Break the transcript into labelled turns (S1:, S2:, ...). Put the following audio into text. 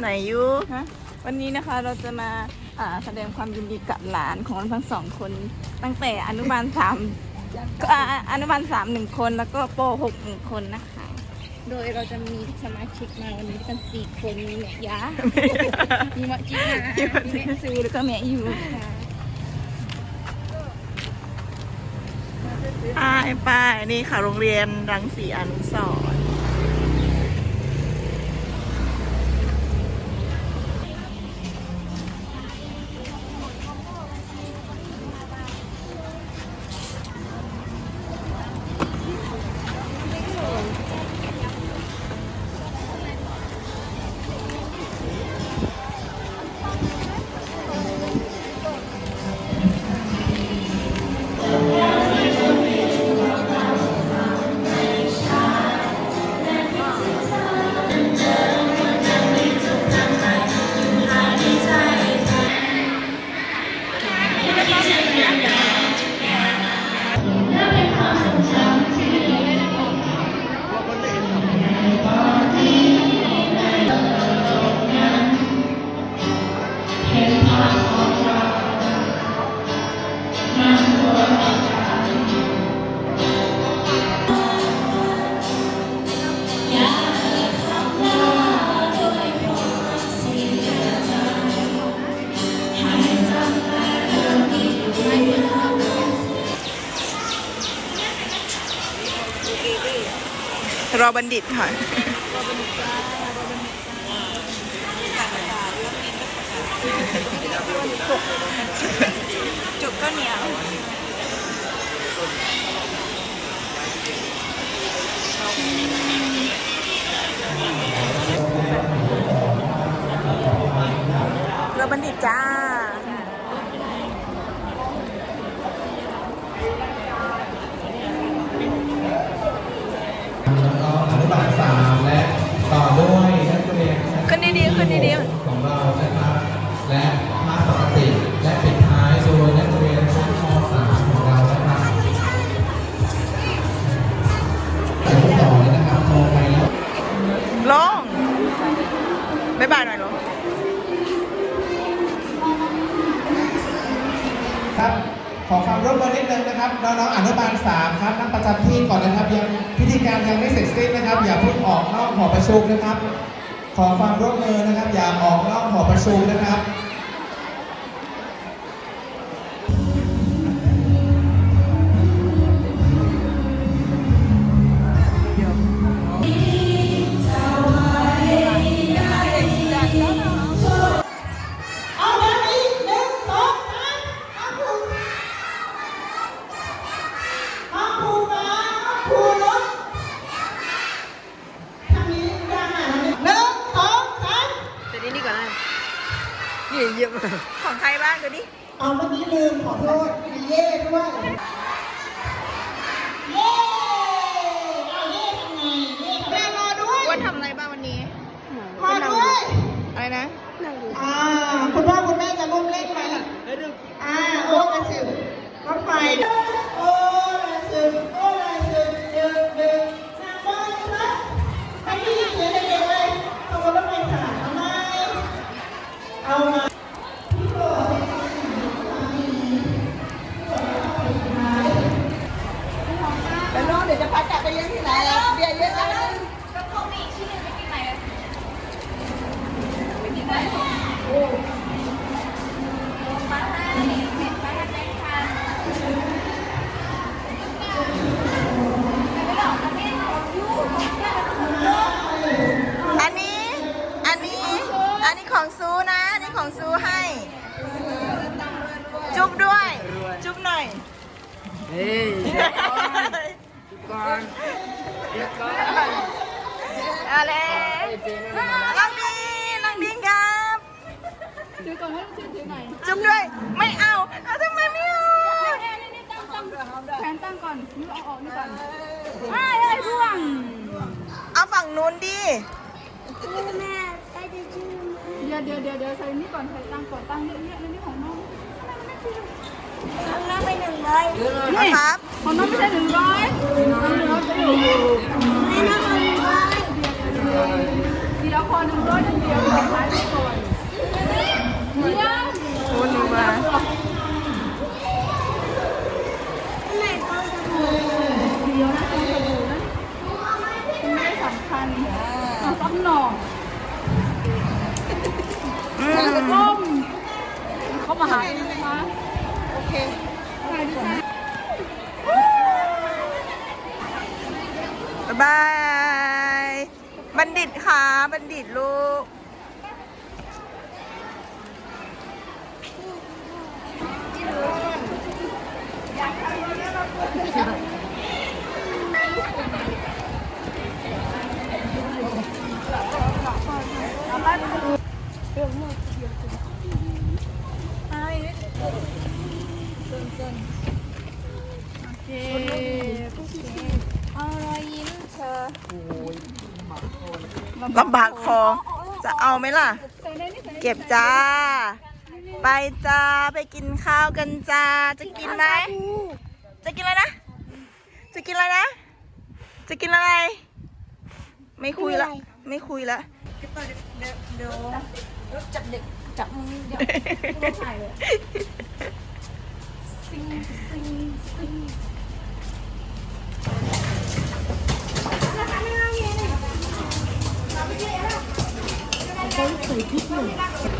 S1: ไหนยู
S2: ฮะวันนี้นะคะเราจะมาอ่าแสดงความยินดีกับหลานของเราทั้งสองคน ตั้งแต่อนุบาลสามก็อ่าอนุบาลสามหนึ่งคนแล้วก็ปหกหนึ่งคนนะคะ โดยเราจะมีสมาชิกมาวันนี้กันสี่คนมีแม่ยามีมะจีนามีแม่ซูแล้วก็แม่ยูค่ะ
S1: ป้ายป้ายนี่ค่ะโรงเรียนรังสีอนุสรณ์ รอบัณฑิตค่ะ
S2: จุกก็เหนียว
S3: ครับ ขอความร่วมมือนิดนึงนะครับน้องๆอนุบาลสามครับนั่งประจำที่ก่อนนะครับยังพิธีการยังไม่เสร็จสิ้นนะครับ อย่าเพิ่งออกนอกหอประชุมนะครับ ขอความร่วมมือนะครับ อย่าออกนอกหอประชุมนะครับ
S1: ของใครบ้างเดี๋ยวนี้
S4: เอาเมื่อกี้ลืมขอโทษมีเย่ด้วย เฮ้
S5: ยก่อนเดี๋ยวก่อน
S1: อะไรน้องดีน้องดีครับ
S2: ถือก่อนให้ถือถือหน่อย
S1: จุ๊บด้วย ไม่เอาเอาทำไมไม่เอา
S2: แขนตั้งก่อนมือเอาออกนี่ก่อนไอ้ไอ้พ่วง
S1: เอาฝั่งนู้นดิ
S2: เดี๋ยวเดี๋ยวเดี๋ยวเดี๋ยวใส่นี่ก่อนใส่ตั้งก่อนตั้งเยอะๆนี่ของน้องทำไมมันไม่ชิล
S1: เอาครับ
S2: ของน้องไม่ใช่หนึ่งร้อยหนึ่งร้อยไปอยู่เดี๋ยวคนหนึ่งร้อยเดียวขอท้ายไปก่อนเดี๋ยว
S1: โอ้หนูมา
S2: เดี๋ยวนะคุณจะดูนะมันไม่สำคัญเอาซับหน่อ
S1: อืม
S2: ก้มเขามาหามา
S1: เคบ๊ายบาย บัณฑิตค่ะบัณฑิตลูก
S2: โอเคเอารอยยิ้มเธอ
S1: ลำบากคอ จะเอาไหมล่ะ เก็บจ้า ไปจ้า ไปกินข้าวกันจ้า จะกินไหม จะกินอะไรนะ จะกินอะไรนะ จะกินอะไร ไม่คุยละ ไม่คุยละ
S2: จับเด็กจับมือเดี๋ยวรถถ่ายเลยซิงซิงซิ ง